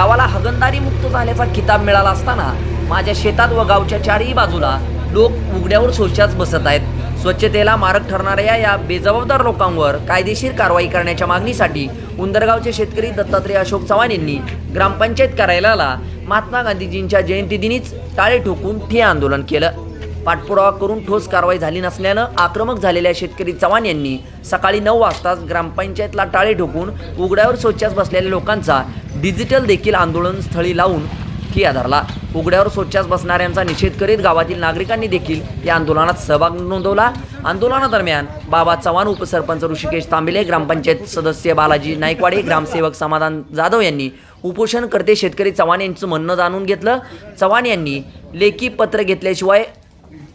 मुक्त झाल्याचा किताब मिळाला असताना माझ्या शेतात व गावच्या चारही बाजूला लोक उघड्यावर शौचास बसत आहेत. स्वच्छतेला मारक ठरणाऱ्या या बेजबाबदार लोकांवर कायदेशीर कारवाई करण्याच्या मागणीसाठी उंदरगावचे शेतकरी दत्तात्रय अशोक चव्हाण यांनी ग्रामपंचायत कार्यालयाला महात्मा गांधीजींच्या जयंतीदिनीच टाळे ठोकून ठे आंदोलन केलं. पाठपुरावा करून ठोस कारवाई झाली नसल्यानं आक्रमक झालेल्या शेतकरी चव्हाण यांनी सकाळी नऊ वाजताच ग्रामपंचायतला टाळे ठोकून उघड्यावर शौचास बसलेल्या लोकांचा डिजिटल देखील आंदोलन स्थळी लावून किया धरला. उघड्यावर स्वच्छास बसणाऱ्यांचा निषेध करीत गावातील नागरिकांनी देखील या आंदोलनात सहभाग नोंदवला. आंदोलनादरम्यान बाबा चव्हाण उपसरपंच ऋषिकेश तांबिले ग्रामपंचायत सदस्य बालाजी नाईकवाडे ग्रामसेवक समाधान जाधव यांनी उपोषणकर्ते शेतकरी चव्हाण यांचं म्हणणं जाणून घेतलं. चव्हाण यांनी लेखी पत्र घेतल्याशिवाय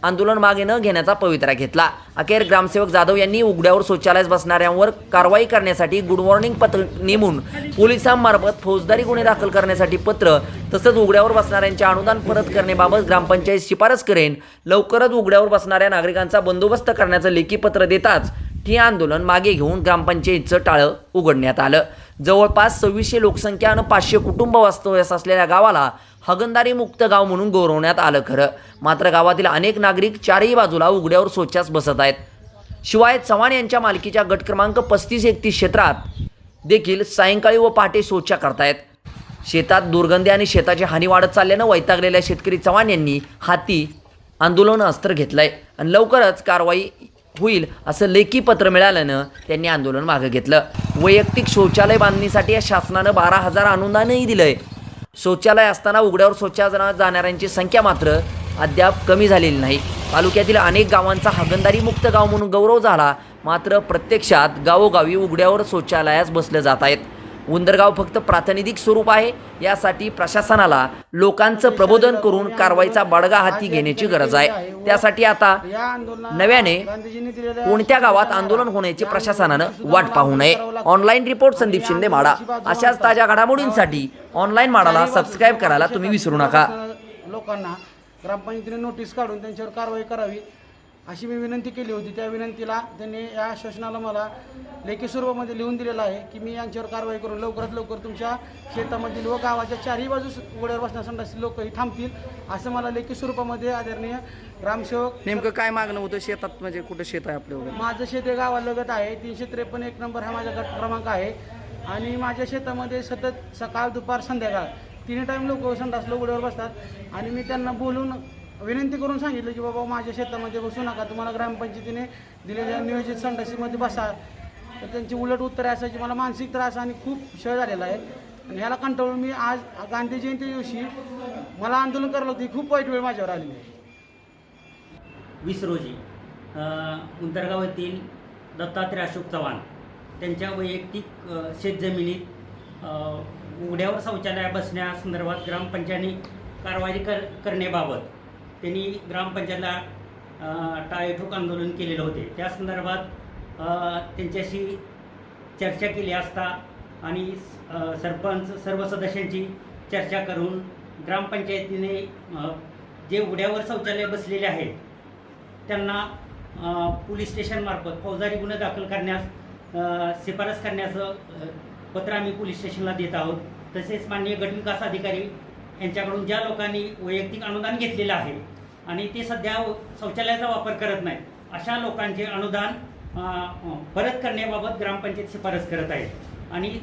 आंदोलन मागे न घेण्याचा पवित्रा घेतला. अखेर ग्रामसेवक जाधव यांनी उघड्यावर शौचालयास बसणाऱ्यांवर कारवाई करण्यासाठी गुड मॉर्निंग पत्र नेमून पोलिसांमार्फत फौजदारी गुन्हे दाखल करण्यासाठी पत्र तसंच उघड्यावर बसणाऱ्यांचे अनुदान परत करण्याबाबत ग्रामपंचायत शिफारस करेन. लवकरच उघड्यावर बसणाऱ्या नागरिकांचा बंदोबस्त करण्याचं लेखी पत्र देताच हे आंदोलन मागे घेऊन ग्रामपंचायतचं टाळं उघडण्यात आलं. जवळपास सव्वीसशे लोकसंख्या आणि पाचशे कुटुंब वास्तव्यास असलेल्या गावाला हगंदारी मुक्त गाव म्हणून गौरवण्यात आलं खरं. मात्र गावातील अनेक नागरिक चारही बाजूला उघड्यावर शौचास बसत आहेत. शिवाय चव्हाण यांच्या मालकीच्या गट क्रमांक पस्तीस एकतीस क्षेत्रात देखील सायंकाळी व पहाटे शौचा करतायत. शेतात दुर्गंधी आणि शेताची हानी वाढत चालल्यानं वैतागलेल्या शेतकरी चव्हाण यांनी हाती आंदोलन अस्त्र घेतलंय. आणि लवकरच कारवाई होईल असं लेखी पत्र मिळाल्यानं त्यांनी आंदोलन मागं घेतलं. वैयक्तिक शौचालय बांधणीसाठी या शासनानं बारा हजार अनुदानही दिलंय. शौचालय असताना उघड्यावर शौचालयात जाणाऱ्यांची संख्या मात्र अद्याप कमी झालेली नाही. तालुक्यातील अनेक गावांचा हागंदारी मुक्त गाव म्हणून गौरव झाला. मात्र प्रत्यक्षात गावोगावी उघड्यावर शौचालयास बसले जात आहेत. उंदरगाव फक्त प्रातिनिधिक स्वरूप आहे. यासाठी प्रशासनाला लोकांचं प्रबोधन करून कारवाईचा बडगा हाती घेण्याची गरज आहे. त्यासाठी आता नव्याने कोणत्या गावात आंदोलन होण्याची प्रशासनानं वाट पाहू नये. ऑनलाईन रिपोर्ट संदीप शिंदे माडा. अशाच ताज्या घडामोडींसाठी ऑनलाईन माडाला सबस्क्राईब करायला तुम्ही विसरू नका. लोकांना ग्रामपंचायतीने नोटीस काढून त्यांच्यावर कारवाई करावी. अशी मी विनंती केली होती. त्या विनंतीला त्यांनी या आश्वासनाला मला लेखी स्वरूपामध्ये लिहून दिलेलं आहे की मी यांच्यावर कारवाई करून लवकरात लवकर तुमच्या शेतामधील व गावाच्या चारही बाजूस उघड्यावर बसण्यासाठी लोकही थांबतील असं मला लेखी स्वरूपामध्ये आदरणीय ग्रामसेवक नेमकं काय मागणं होतं? शेतात म्हणजे कुठं शेत आहे आपल्या माझं शेत हे गावालगत आहे. तीनशे त्रेपन्न एक नंबर हा माझा गट क्रमांक आहे. आणि माझ्या शेतामध्ये सतत सकाळ दुपार संध्याकाळ तिन्ही टाईम लोक संडास उघड्यावर बसतात. आणि मी त्यांना बोलून विनंती करून सांगितलं की बाबा माझ्या शेतामध्ये बसू नका तुम्हाला ग्रामपंचायतीने दिलेल्या नियोजित संडासीमध्ये बसा. तर त्यांची उलट उत्तरे असायची. मला मानसिक त्रास आणि खूप क्षय झालेला आहे. आणि ह्याला कंटाळून मी आज गांधी जयंती दिवशी मला आंदोलन करायला होती. खूप वाईट वेळ माझ्यावर आलेली आहे. वीस रोजी उंतरगाव येथील दत्तात्रय अशोक चव्हाण त्यांच्या वैयक्तिक शेतजमिनीत उघड्यावर शौचालय बसण्यासंदर्भात ग्रामपंचायतीने कारवाई कर करण्याबाबत त्यांनी ग्रामपंचायतला अ, टाळेठोक आंदोलन केलेलं होते. त्या संदर्भात त्यांच्याशी चर्चा केली असता आणि सरपंच सर्व सदस्यांची चर्चा करून ग्रामपंचायतीने जे उड्यावर शौचालय बसलेले आहेत त्यांना पोलीस स्टेशनमार्फत फौजदारी गुन्हे दाखल करण्यास शिफारस करण्याचं पत्र आम्ही पोलीस स्टेशनला देत आहोत. तसेच माननीय गटविकास अधिकारी यांच्याकडून ज्या लोकांनी वैयक्तिक अनुदान घेतलेलं आहे आणि ते सध्या शौचालयाचा वापर करत नाहीत अशा लोकांचे अनुदान परत करण्याबाबत ग्रामपंचायत शिफारस करत आहे. आणि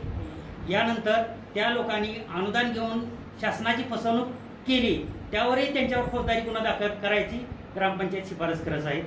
यानंतर त्या लोकांनी अनुदान घेऊन शासनाची फसवणूक केली त्यावरही त्यांच्यावर फौजदारी गुन्हा दाखल करायची ग्रामपंचायत शिफारस करत आहे.